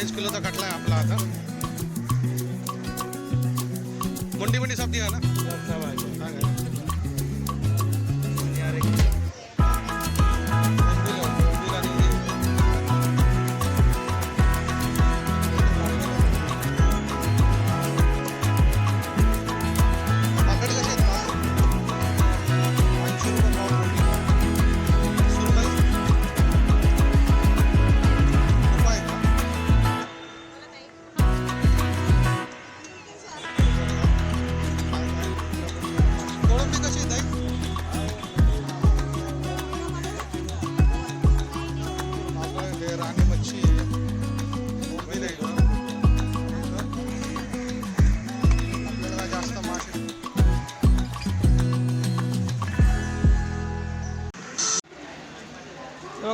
अडीच किलोचा कटला आहे आपला आता. मुंडी मुंडी सब दिया ना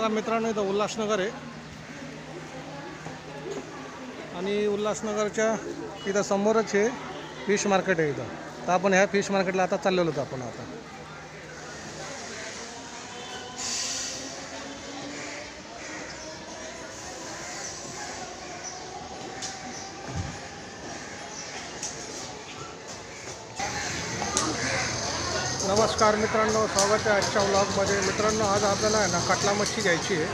बघा मित्रांनो इथं उल्हासनगर आहे. आणि उल्हासनगरच्या इथं समोरच हे फिश मार्केट आहे इथं. तर आपण ह्या फिश मार्केटला आता चाललेलो होतो आपण आता. नमस्कार मित्रांनो स्वागत आहे आजच्या व्लॉगमध्ये मित्रांनो आज आपल्याला आहे ना कटला मच्छी घ्यायची आहे.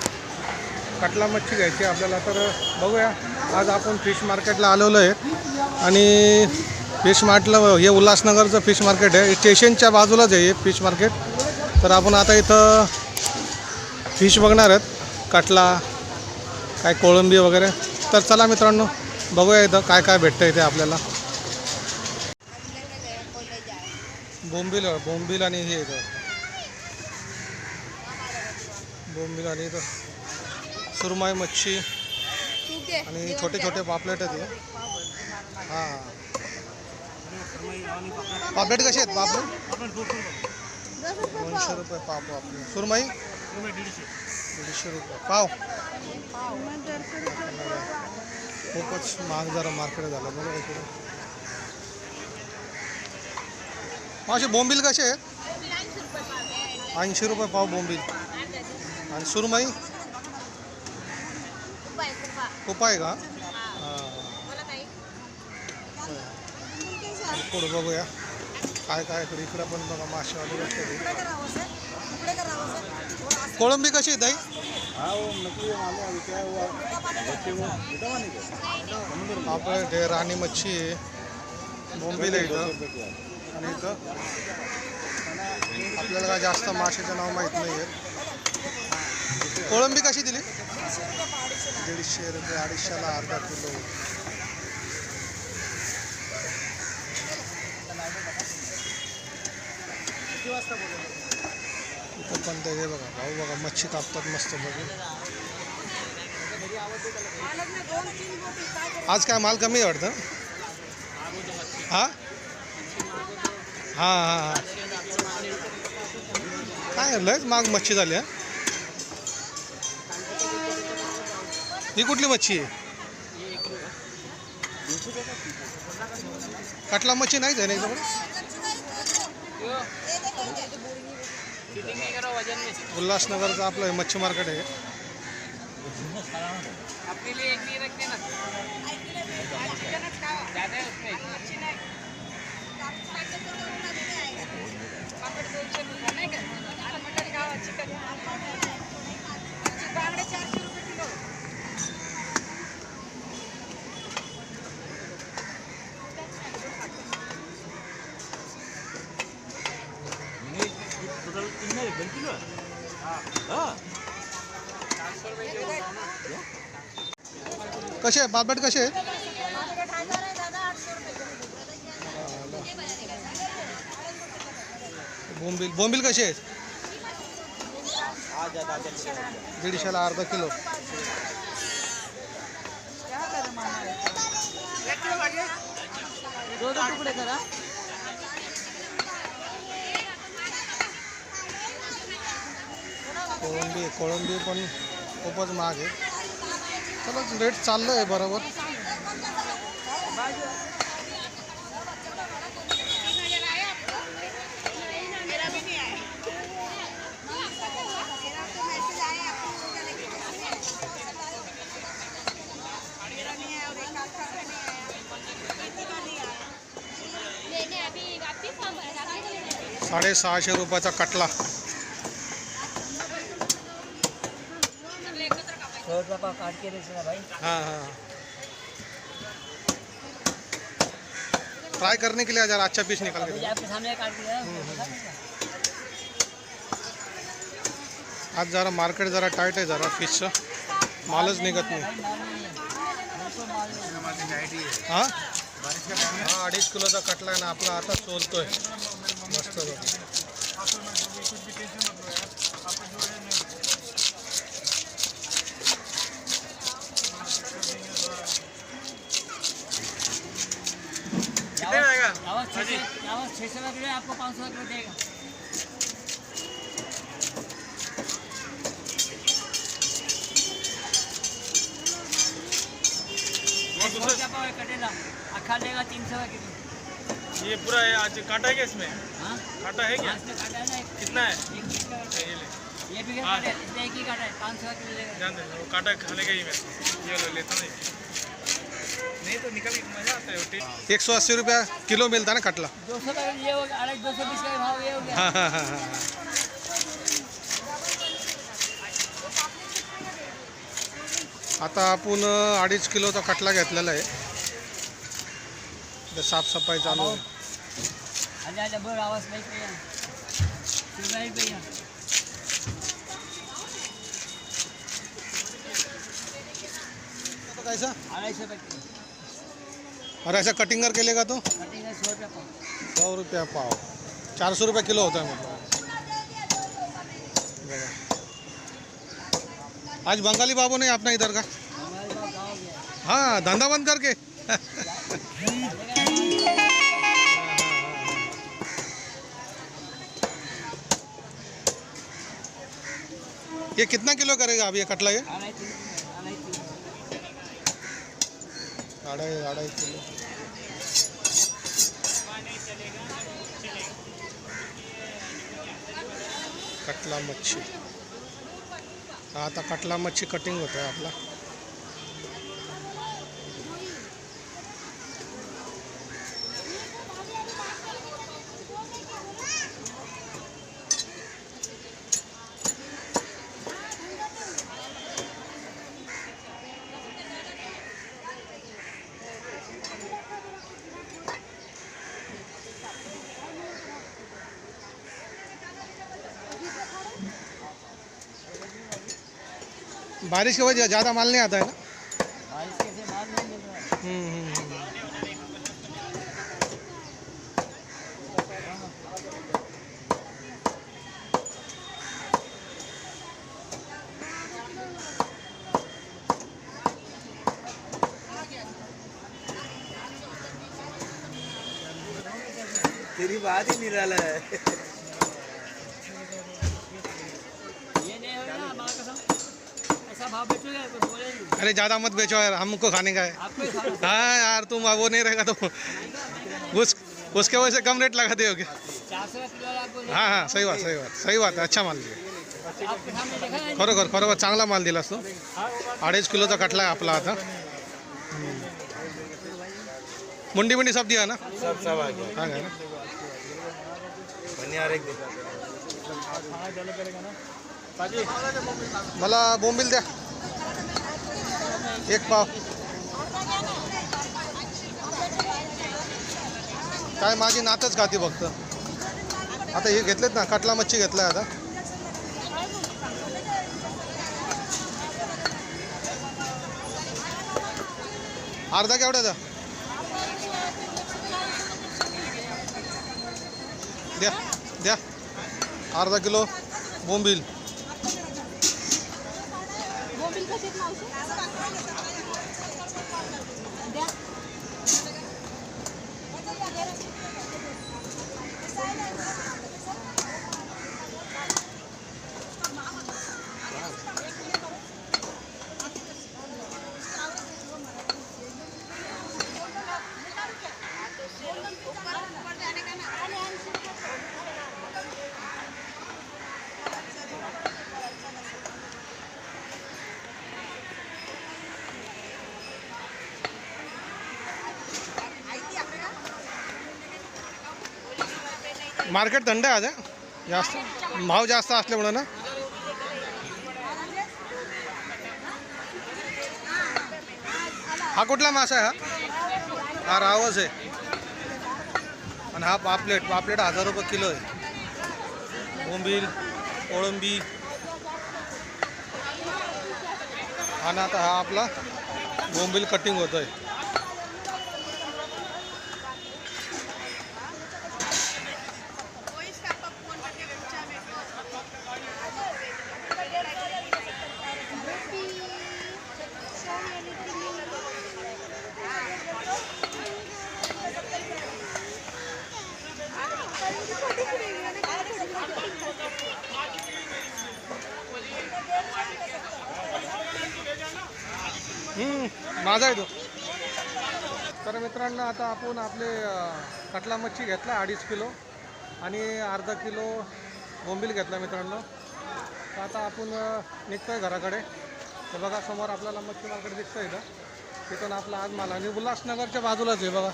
कटला मच्छी घ्यायची आहे आपल्याला. तर बघूया आज आपण फिश मार्केटला आलेलो आहे. आणि फिश मार्टला हे उल्हासनगरचं फिश मार्केट आहे. स्टेशनच्या बाजूलाच आहे फिश मार्केट तर आपण आता इथं फिश बघणार आहेत. कटला काय कोळंबी वगैरे. तर चला मित्रांनो बघूया इथं काय काय भेटतं इथे आपल्याला. बोंबील बोंबील आणि हे इथं बोंबील आणि इथं सुरमई मच्छी आणि छोटे छोटे पापलेट आहेत हे. हां. पापलेट कसे आहेत पापलेट दोनशे रुपये पाव आपले सुरमई? दीडशे रुपये. पाव. खूपच महाग जरा मार्केट झालं बघा इकडे. मासे बोंबील कसे आहेत? ऐंशी रुपये पाव बोंबील. आणि सुरमई? खूप आहे का? हां. पुढे बघूया. काय काय इकडे इकडं पण बघा मासेवाले बसते कोळंबी कशी आहे ताई? पापड आहे राणी मच्छी बोंबील आहे इथं. आणि इथं आपल्याला काय जास्त माशाचं नाव माहीत नाही आहे कोळंबी कशी दिली? दीडशे रुपये अडीचशेला अर्धा किलो. इथं पण ते हे बघा भाऊ बघा मच्छी कापतात मस्त बघू आज काय माल कमी आहे वाटतं? हा? हां हां हां. काय लयच माग मच्छी झाली हा. ही कुठली मच्छी आहे? कटला मच्छी नाही आहे ना इथं उल्हासनगरचं आपलं मच्छी मार्केट आहे. अपने लिए एक नहीं रखते ना ज्यादा है उसमें पापड दोनशे रुपये नाही का आता मटन खावा चिकन बांगडे चारशे रुपये किलो कसे आहे कसे आहे बोंबील बोंबील कसे आहेत? दीडशेला अर्धा किलो. कोळंबी कोळंबी पण खूपच महाग आहे. चला रेट चाललं आहे बरोबर. साडेसहाशे रुपयाचा कटला. का काट के बेचना भाई। हाँ हाँ ट्राई करने के लिए जरा अच्छा पीस निकाल के आपके सामने काट के दिया आज जरा मार्केट जरा टाइट है जरा फिशचं मालच निघत नाही हाँ। हा। अडीच किलोचा कटला ना आपला आता सोलतोय। मस्त बघ. कितने रहेगा छः सौ छः सौ का किलो आपको पाँच सौ का किलो देगा। ये सौ रुपया पाव है कटेला? अखा लेगा तीन सौ का किलो। ये पूरा है आज काटा है क्या इसमें? हाँ? काटा है क्या? इसमें काटा है ना कितना है। ये ले ये भी हाँ। काटा है इसमें एक ही काटा है पाँच सौ का किलो लेगा ध्यान दे वो काटा खाने का ही मैं। ये लो लेता हूँ ये। नहीं तो निकल मजा आता है एक सौ अस्सी रुपया किलो मिळता ना कटला दो सौ का ये हो गया अरे दो सौ बीस का भाव ये हो गया हा हा. हा हा आता आपण अडीच किलोचा कटला घेतलेला आहे. साफसफाई चालू आहे. तो कैसा अढ़ाई सौ रुपये किलो. और ऐसा कटिंग करके लेगा तो? सौ रुपये पाव। पाव। चार सौ रुपया किलो होता है मतलब। आज बंगाली बाबू नहीं अपना इधर का? हाँ। धंधा बंद करके। ये कितना किलो करेगा अब ये कटला ये? अढ़ाई अढ़ाई किलो. कटला मच्छी. हा आता कटला मच्छी कटिंग होता आहे आपला. बारिश की वजह ज़्यादा माल नहीं आता है ना? बारिश कैसे माल नहीं मिल रहा है। हम्म, हम्म, हम्म। तेरी बात ही निराला है ये नहीं होगा ना हमारा कसम ऐसा भाव बेचोगे तो बोले नहीं अरे ज़्यादा मत बेचो यार हमको खाने का है। ही हाँ। यार तुम वो नहीं रहेगा तो उस उसके वजह से कम रेट लगा दोगे किलो हाँ हाँ सही बात सही बात सही बात आहे अच्छा माल दिला खरोखर खरोखर चांगला माल दिलास तू अडीच किलोचा कटला आहे आपला आता मुंडी मुंडी सब दिया ना? सब सब आ गया। हा काय ना? बनिया एक मला बोंबील द्या एक पाव. काय माझी नातच खाती फक्त. आता हे घेतलेत ना कटला मच्छी घेतलाय आता. अर्धा केवढ्याचा द्या द्या. अर्धा किलो बोंबील बोंबील. मार्केट थंड आहे आज जास्त. भाव जास्त असल्यामुळे ना? हा कुठला मासा आहे हा? हा रावच आहे. आणि हा पापलेट पापलेट हजार रुपये किलो आहे. बोंबील कोळंबी. आणि आता हा आपला बोंबील कटिंग होतो आहे माझा आहे तो. तर मित्रांनो आता आपण आपले कटला मच्छी घेतला अडीच किलो आणि अर्धा किलो बोंबील घेतला मित्रांनो. तर आता आपण निघतो निघतोय घराकडे. तर बघा समोर आपल्याला मच्छी मार्केट दिसतंय इथं. तिथून आपला आज माल आणि उल्हासनगरच्या बाजूलाच आहे बघा.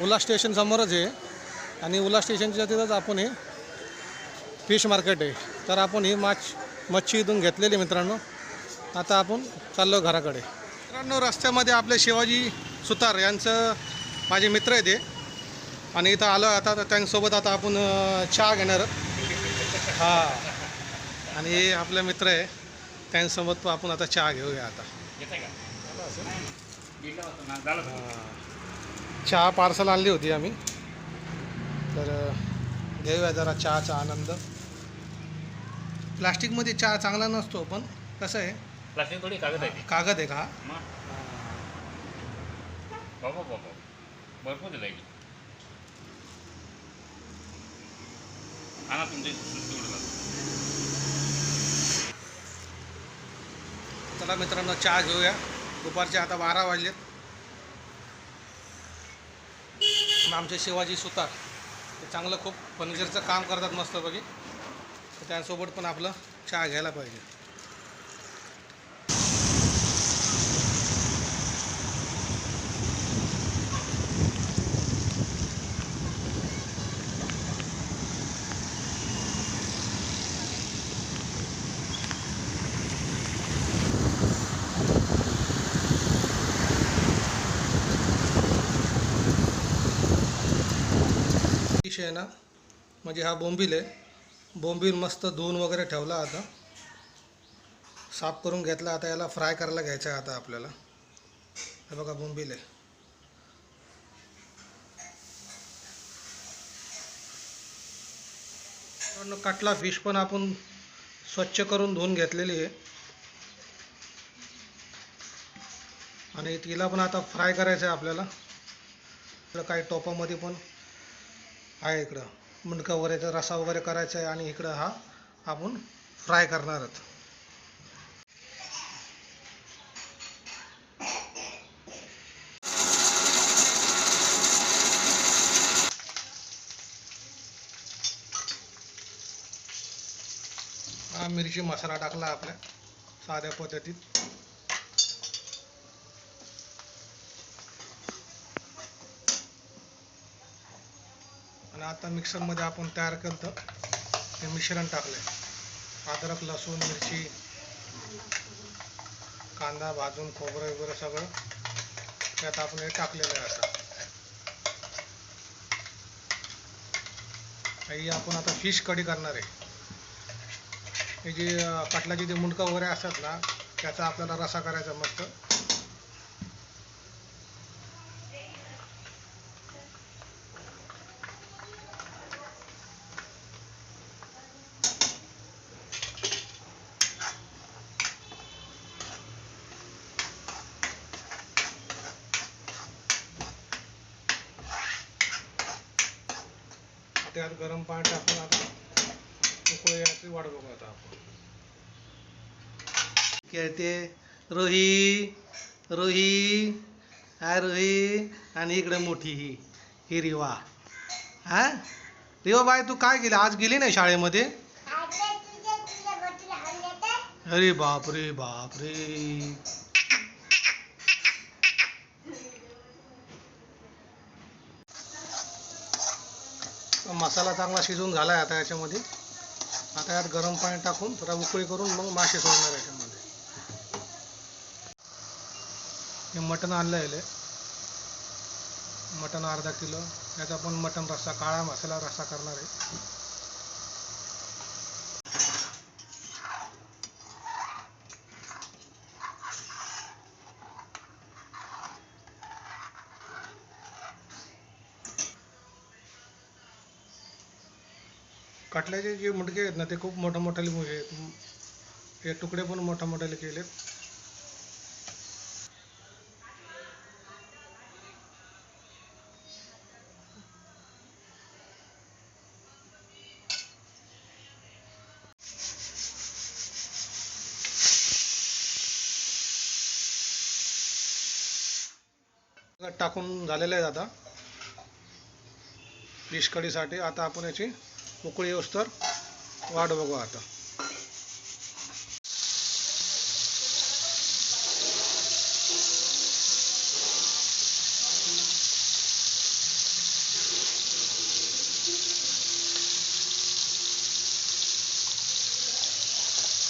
उल्हास स्टेशन समोरच आहे. आणि उल्हास स्टेशनच्या तिथंच आपण हे फिश मार्केट आहे. तर आपण ही माछ मच्छी इथून घेतलेली मित्रांनो. आता आपण चाललो घराकडे. मित्रांनो रस्त्यामध्ये आपले शिवाजी सुतार यांचं माझे मित्र आहे ते. आणि इथं आलो आता तर त्यांच्यासोबत आता आपण चहा घेणार. आहोत. हा. आणि हे आपले मित्र आहे. त्यांसोबत आपण आता चहा घेऊया आता. चहा पार्सल आणली होती आम्ही. तर घेऊया जरा चहाचा आनंद. प्लास्टिकमध्ये चहा चांगला नसतो पण कसं आहे प्लास्टिक थोडी कागद आहे ती. कागद आहे का? मग? बाबा बाबा भरपूर दिलाय की आणा तुमची सुट्टी उडला चला मित्रांनो चहा घेऊया. दुपारचे आता बारा वाजलेत. आणि आमचे शिवाजी सुतार ते चांगलं खूप फर्निचरचं काम करतात मस्तपैकी. त्यासोबत पण आपलं चहा घ्यायला पाहिजे. फिश आहे ना म्हणजे हा बोंबील आहे. बोंबील मस्त धुवून वगैरे ठेवला आता. साफ करून घेतला आता याला फ्राय करायला घ्यायचं आहे आता आपल्याला. हे बघा बोंबील आहे. कटला फिश पण आपण स्वच्छ करून धुवून घेतलेली आहे. आणि तिला पण आता फ्राय करायचं आहे आपल्याला काही टोपामध्ये पण आहे इकडं. मुंडका वगैरेचा रसा वगैरे करायचा आहे आणि इकडं हा आपण फ्राय करणार आहोत. हा मिरची मसाला टाकला आपल्या साध्या पद्धतीत. आणि आता मिक्सरमध्ये आपण तयार केलं ते मिश्रण टाकलं अद्रक लसूण मिरची कांदा भाजून खोबरं वगैरे सगळं त्यात आपण हे टाकलेलं आहे आता. ही आपण आता फिश कढी करणार आहे. हे जे अं, जे मुंडकं वगैरे असतात ना त्याचा आपल्याला रसा करायचा मस्त. त्यात गरम पाणी टाकून आता उकळी वाट बघू आता आपण खेळते रोही रोही हा रोही आणि इकडे मोठी ही ही रिवा. हा? रिवा बाय तू काय गेली आज गेली नाही शाळेमध्ये? अरे बाप रे बाप रे मसाला चांगला शिजून झाला आहे आता याच्यामध्ये. आता यात गरम पाणी टाकून थोडा उकळी करून मग मासे सोडणार याच्यामध्ये. हे मटण आणलं आहे मटण अर्धा किलो. याचा पण मटण रस्सा काळा मसाला रस्सा करणार आहे. कटल्याचे जे मुंडके आहेत ना ते खूप मोठ्या मोठ्याले मुंडके आहेत. हे तुकडे पण मोठ्या मोठ्याले केलेत. टाकून झालेले आहेत आता. फिश कढीसाठी आता आपण याची उकळी येऊस वाढ बघू आता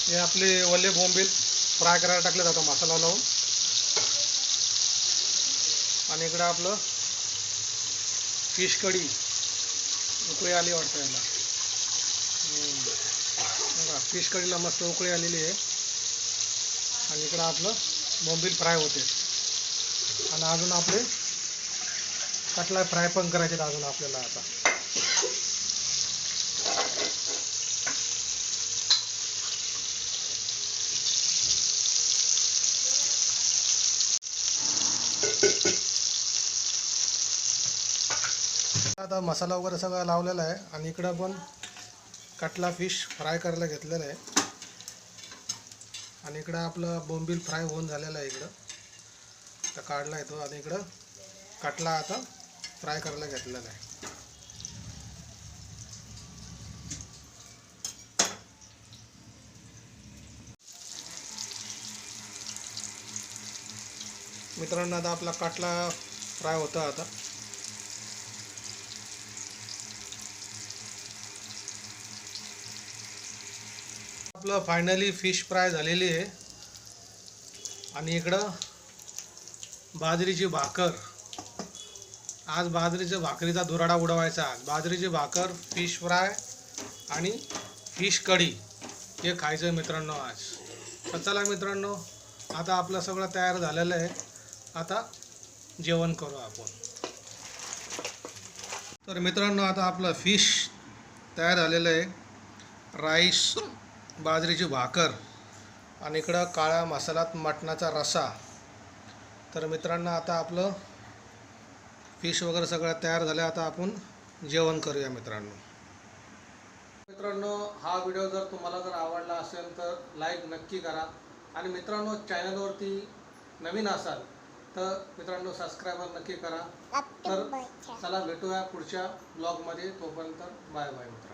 हे आपले वल्ले बोंबील फ्राय करायला टाकले जातं मसाला लावून आणि इकडं आपलं फिश कढी उकळी आली वाटतं याला फिश कढीला मस्त उकळी आलेली आहे. आणि इकडं आपलं बोंबील फ्राय होते. आणि अजून आपले कटला फ्राय पण करायचे अजून आपल्याला आता. आता मसाला वगैरे सगळा लावलेला आहे. आणि इकडं पण कटला फिश फ्राय करायला घेतलेला आहे. आणि इकडं आपलं बोंबील फ्राय होऊन झालेलं आहे इकडं. तर काढला आहे तो आणि इकडं कटला आता फ्राय करायला घेतलेला आहे. मित्रांनो आता आपला काटला फ्राय होता आता. आपलं फायनली फिश फ्राय झालेली आहे. आणि इकडं बाजरीची भाकर. आज बाजरीच्या भाकरीचा धुराडा उडवायचा आज बाजरीची भाकर फिश फ्राय आणि फिश कढी हे खायचं आहे मित्रांनो आज. तर चला मित्रांनो आता आपलं सगळं तयार झालेलं आहे. आता जेवण करू आपण. तर मित्रांनो आता आपलं फिश तयार झालेलं आहे. राईस. बाजरीची भाकर आणि इकडं काळ्या मसाल्यात मटणाचा रसा तर मित्रांनो आता आपलं फिश वगैरे सगळं तयार झालं. आता आपण जेवण करूया मित्रांनो. मित्रांनो हा व्हिडिओ जर तुम्हाला जर आवडला असेल तर लाईक नक्की करा. आणि मित्रांनो चॅनलवरती नवीन असाल तर मित्रांनो सबस्क्राईबर नक्की करा. तर चला भेटूया पुढच्या ब्लॉगमध्ये. तोपर्यंत बाय बाय मित्रांनो.